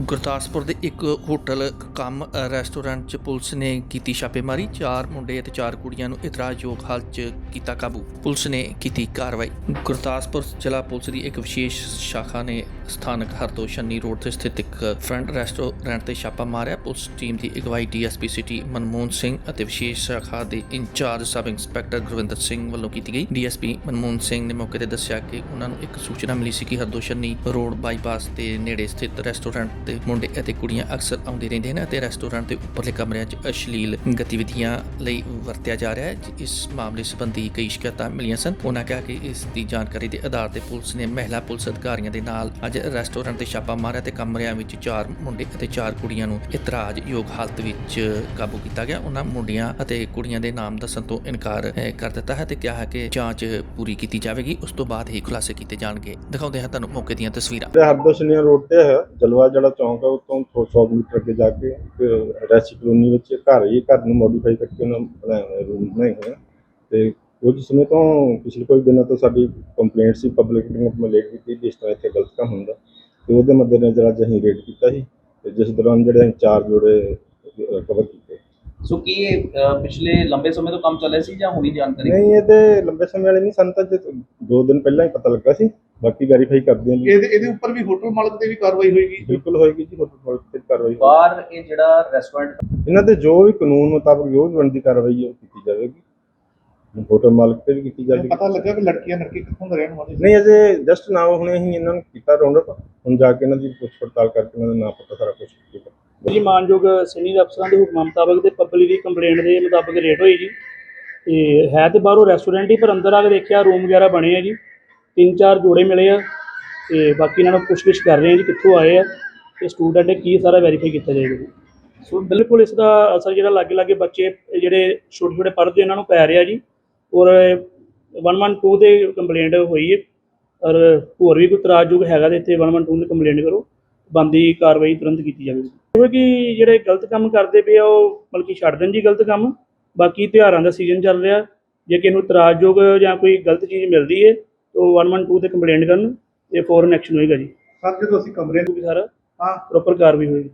ਗੁਰਦਾਸਪੁਰ ਦੇ ਇੱਕ ਹੋਟਲ ਕੰਮ ਰੈਸਟੋਰੈਂਟ 'ਚ ਪੁਲਿਸ ਨੇ ਕੀਤੀ ਛਾਪੇਮਾਰੀ। ਚਾਰ ਮੁੰਡੇ ਅਤੇ ਚਾਰ ਕੁੜੀਆਂ ਨੂੰ ਇਤਰਾਜ਼ਯੋਗ ਹਾਲਤ 'ਚ ਕੀਤਾ ਕਾਬੂ। ਪੁਲਿਸ ਨੇ ਕੀਤੀ ਕਾਰਵਾਈ। ਗੁਰਦਾਸਪੁਰ ਜ਼ਿਲ੍ਹਾ ਪੁਲਿਸ ਦੀ ਇੱਕ ਵਿਸ਼ੇਸ਼ ਸ਼ਾਖਾ ਨੇ ਸਥਾਨਕ ਹਰਦੋਸ਼ਨੀ ਰੋਡ ਤੇ ਸਥਿਤ ਇੱਕ ਫਰੰਟ ਰੈਸਟੋਰੈਂਟ ਤੇ ਛਾਪਾ ਮਾਰਿਆ। ਪੁਲਿਸ ਟੀਮ ਦੀ ਅਗਵਾਈ ਡੀਐਸਪੀ ਸਿਟੀ ਮਨਮੋਹਨ ਸਿੰਘ ਅਤੇ ਵਿਸ਼ੇਸ਼ ਸ਼ਾਖਾ ਦੇ incharge sub inspector Gurvinder Singh ਵੱਲੋਂ ਕੀਤੀ ਗਈ। ਡੀਐਸਪੀ ਮਨਮੋਹਨ ਸਿੰਘ ਨੇ ਮੌਕੇ ਤੇ ਦੱਸਿਆ ਕਿ ਉਹਨਾਂ ਨੂੰ ਇੱਕ ਸੂਚਨਾ ਮਿਲੀ ਸੀ ਕਿ ਹਰਦੋਸ਼ਨੀ ਰੋਡ ਬਾਈਪਾਸ ਦੇ ਨੇੜੇ ਸਥਿਤ ਰੈਸਟੋਰੈਂਟ ਤੇ ਮੁੰਡੇ ਅਤੇ ਕੁੜੀਆਂ ਅਕਸਰ ਆਉਂਦੇ ਰਹਿੰਦੇ ਹਨ ਅਤੇ ਰੈਸਟੋਰੈਂਟ ਦੇ ਉੱਪਰਲੇ ਕਮਰਿਆਂ 'ਚ ਅਸ਼ਲੀਲ ਗਤੀਵਿਧੀਆਂ ਲਈ ਵਰਤਿਆ ਜਾ ਰਿਹਾ ਹੈ ਇਸ ਮਾਮਲੇ ਸੰਬੰਧੀ ਕਈ ਸ਼ਿਕਾਇਤਾਂ ਮਿਲੀਆਂ ਸਨ। ਉਹਨਾਂ ਕਿਹਾ ਕਿ ਇਸ ਦੀ ਜਾਣਕਾਰੀ ਦੇ ਆਧਾਰ ਤੇ ਪੁਲਿਸ ਨੇ ਮਹਿਲਾ ਪੁਲਿਸ ਅਧਿਕਾਰੀਆਂ ਦੇ ਨਾਲ ਅੱਜ ਰੈਸਟੋਰੈਂਟ ਤੇ ਛਾਪਾ ਮਾਰਿਆ ਤੇ ਕਮਰਿਆਂ ਵਿੱਚ ਚਾਰ ਮੁੰਡੇ ਅਤੇ ਚਾਰ ਕੁੜੀਆਂ ਨੂੰ ਇਤਰਾਜ਼ਯੋਗ ਹਾਲਤ ਵਿੱਚ ਕਾਬੂ ਕੀਤਾ ਗਿਆ। ਉਹਨਾਂ ਮੁੰਡਿਆਂ ਅਤੇ ਕੁੜੀਆਂ ਦੇ ਨਾਮ ਦੱਸਣ ਤੋਂ ਇਨਕਾਰ ਕਰ ਦਿੱਤਾ ਹੈ ਤੇ ਕਿਹਾ ਹੈ ਕਿ ਜਾਂਚ ਪੂਰੀ ਕੀਤੀ ਜਾਵੇਗੀ। ਉਸ ਤੋਂ ਬਾਅਦ ਹੀ ਖੁਲਾਸੇ ਕੀਤੇ ਜਾਣਗੇ। ਦਿਖਾਉਂਦੇ ਹਾਂ ਤੁਹਾਨੂੰ ਮੌਕੇ ਦੀਆਂ ਤਸਵੀਰਾਂ। ਹਰਦੋਸ਼ਨੀਆ ਰੋਡ ਤੇ ਹੈ ਜਲਵਾ ਜਿਹੜਾ ਚੌਂਕ ਹੈ, ਉਤੋਂ 100 ਮੀਟਰ ਅੱਗੇ ਜਾ ਕੇ ਰੈਸੀ ਕਲੋਨੀ ਵਿੱਚ ਘਰ ਹੈ, ਘਰ ਨੂੰ ਮੋਡੀਫਾਈ ਕਰਕੇ ਉਹਨਾਂ ਬਣਾਏ ਹੋਏ ਰੂਮ ਬਣਾਏ ਹੋਏ ਆ। ਤੇ ਕੁਝ ਸਮੇਂ ਤੋਂ ਪਿਛਲੇ ਕੁਝ ਦਿਨਾਂ ਤੋਂ ਸਾਡੀ ਕੰਪਲੇਂਟ ਸੀ ਪਬਲਿਕ ਨੇ ਕੰਪਲੇਂਟ ਕੀਤੀ ਕਿ ਇਸ ਤਰ੍ਹਾਂ ਇੱਥੇ ਗਲਤ ਕੰਮ ਹੁੰਦਾ। ਤੇ ਉਹਦੇ ਮੱਦੇਨਜ਼ਰ ਅੱਜ ਅਸੀਂ ਰੇਡ ਕੀਤਾ ਸੀ। ਤੇ ਜਿਸ ਦੌਰਾਨ ਜਿਹੜੇ ਅਸੀਂ ਚਾਰ ਜੋੜੇ ਸੋ ਕੀ ਇਹ ਅ, ਪਿਛਲੇ ਲੰਬੇ ਸਮੇਂ ਤੋਂ ਕੰਮ ਚੱਲ ਰਿਹਾ ਸੀ ਜਾਂ ਹੁਣੀ ਜਾਣਕਾਰੀ? ਨਹੀਂ ਇਹ ਤੇ ਲੰਬੇ ਸਮੇਂ ਵਾਲੇ ਨਹੀਂ ਸਾਨੂੰ ਤਾਂ ਜੇ ਦੋ ਦਿਨ ਪਹਿਲਾਂ ਹੀ ਪਤਾ ਲੱਗਾ ਸੀ ਬਾਕੀ ਵੈਰੀਫਾਈ ਕਰਦੇ ਹਾਂ ਜੀ। ਇਹਦੇ ਇਹਦੇ ਉੱਪਰ ਵੀ ਹੋਟਲ ਮਾਲਕ ਤੇ ਵੀ ਕਾਰਵਾਈ ਹੋਏਗੀ? ਬਿਲਕੁਲ ਹੋਏਗੀ ਜੀ ਹੋਟਲ ਮਾਲਕ ਤੇ ਕਾਰਵਾਈ ਹੋਏਗੀ। ਬਾਹਰ ਇਹ ਜਿਹੜਾ ਰੈਸਟੋਰੈਂਟ ਇਹਨਾਂ ਤੇ ਜੋ ਵੀ ਕਾਨੂੰਨ ਮੁਤਾਬਕ ਜੋ ਵੀ ਬਣਦੀ ਕਾਰਵਾਈ ਹੈ ਉਹ ਕੀਤੀ ਜਾਵੇਗੀ। ਹੋਟਲ ਮਾਲਕ ਤੇ ਵੀ ਕੀਤੀ ਜਾਵੇਗੀ। ਪਤਾ ਲੱਗਾ ਕਿ ਲੜਕੀਆਂ ਲੜਕੇ ਕਿੱਥੋਂ ਦੇ ਰਹਿਣ ਵਾਲੇ ਸੀ। ਨਹੀਂ ਅਜੇ ਜਸਟ ਨਾਓ ਹੁਣੇ ਹੀ ਇਹਨਾਂ ਨੂੰ ਕੀਤਾ ਰਾਉਂਡ ਅਪ ਹੁਣ ਜਾ ਕੇ ਇਹਨਾਂ ਦੀ ਪੁੱਛ ਪੜਤਾਲ ਕਰਕੇ ਇਹਨਾਂ ਦਾ ਨਾਮ ਪਤਾ ਸਾਰਾ ਕੁਝ ਕੀਤਾ ਜੀ, ਮਾਨਯੋਗ ਸੀਨੀਅਰ ਅਫਸਰਾਂ ਦੇ ਹੁਕਮਾਂ ਮੁਤਾਬਕ ਤੇ ਪਬਲਿਕ ਦੀ ਕੰਪਲੇਂਟ ਦੇ ਮੁਤਾਬਕ ਰੇਟ ਹੋਈ ਜੀ। ਤੇ ਹੈ ਤੇ ਬਾਹਰੋਂ ਰੈਸਟੋਰੈਂਟ ਹੀ, ਪਰ ਅੰਦਰ ਆ ਕੇ ਦੇਖਿਆ ਰੂਮ ਵਗੈਰਾ ਬਣੇ ਆ ਜੀ। ਤਿੰਨ ਚਾਰ ਜੋੜੇ ਮਿਲੇ ਆ। ਤੇ ਬਾਕੀ ਇਹਨਾਂ ਨੂੰ ਪੁੱਛਗਿੱਛ ਕਰ ਰਹੇ ਆ ਜੀ, ਕਿੱਥੋਂ ਆਏ ਆ। ਤੇ ਸਟੂਡੈਂਟ ਕੀ ਸਾਰਾ ਵੈਰੀਫਾਈ ਕੀਤਾ ਜਾਏਗਾ ਜੀ। ਸੋ ਬਿਲਕੁਲ ਇਸ ਦਾ ਅਸਰ ਜਿਹੜਾ ਲਾਗੇ ਲਾਗੇ ਬੱਚੇ, ਜਿਹੜੇ ਛੋਟੇ ਛੋਟੇ ਪੜ੍ਹਦੇ ਉਹਨਾਂ ਨੂੰ ਪੈ ਰਿਹਾ ਜੀ। ਔਰ 112 ਦੇ ਕੰਪਲੇਂਟ ਹੋਈ ਹੈ। ਔਰ ਹੋਰ ਵੀ ਕੋਈ ਤਰਾਜਯੋਗ ਹੈਗਾ ਤੇ ਇੱਥੇ 112 ਤੇ ਕੰਪਲੇਂਟ ਕਰੋ। ਬੰਦੀ ਕਾਰਵਾਈ ਤੁਰੰਤ ਕੀਤੀ ਜਾਵੇਗੀ। ਕਿਉਂਕਿ ਜਿਹੜੇ ਗਲਤ ਕੰਮ ਕਰਦੇ ਪਏ ਆ ਉਹ ਮਤਲਬ ਕਿ ਛੱਡ ਦੇਣ ਜੀ ਗਲਤ ਕੰਮ। ਬਾਕੀ ਤਿਉਹਾਰਾਂ ਦਾ ਸੀਜ਼ਨ ਚੱਲ ਰਿਹਾ। ਜੇ ਕਿਸੇ ਨੂੰ ਇਤਰਾਜ਼ਯੋਗ ਜਾਂ ਕੋਈ ਗਲਤ ਚੀਜ਼ ਮਿਲਦੀ ਹੈ ਤਾਂ 112 ਤੇ ਕੰਪਲੇਂਟ ਕਰਨ ਤੇ ਫੌਰਨ ਐਕਸ਼ਨ ਹੋਏਗਾ ਜੀ। ਸਰ ਜਦੋਂ ਅਸੀਂ ਕਮਰੇ ਕਿਉਂਕਿ ਸਾਰਾ ਹਾਂ। ਪ੍ਰੋਪਰ ਕਾਰਵਾਈ ਹੋਏਗੀ।